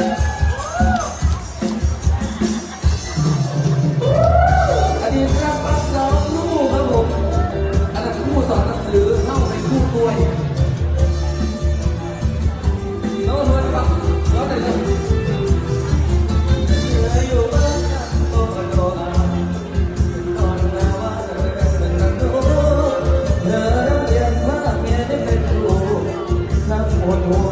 อดีตรับปัน้นูกครับผมอันนั้นผู้สอนหนังสือเข้าในผู้ป่วยน้องนวลครับน้องไหนครับโอ้โห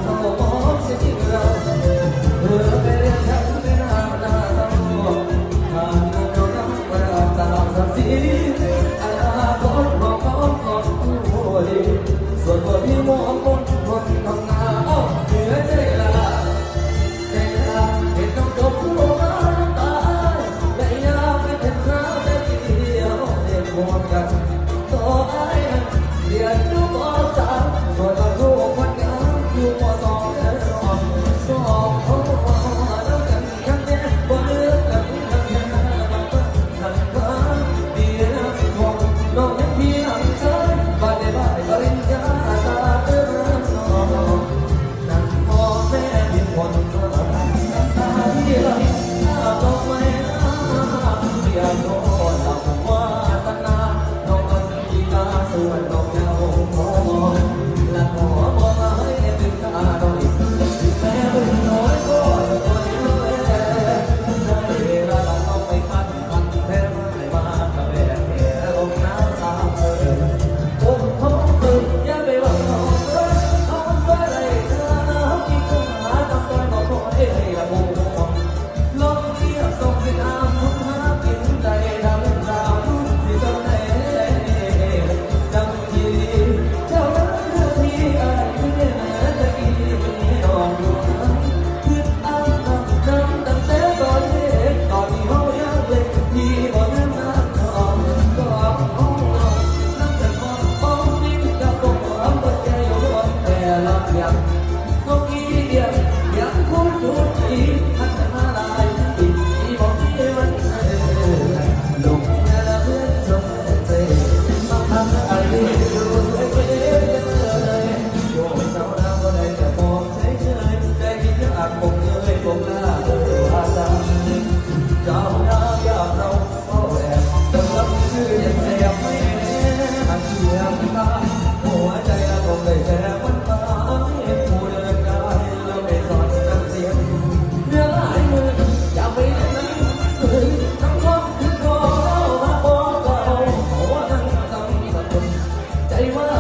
Say what?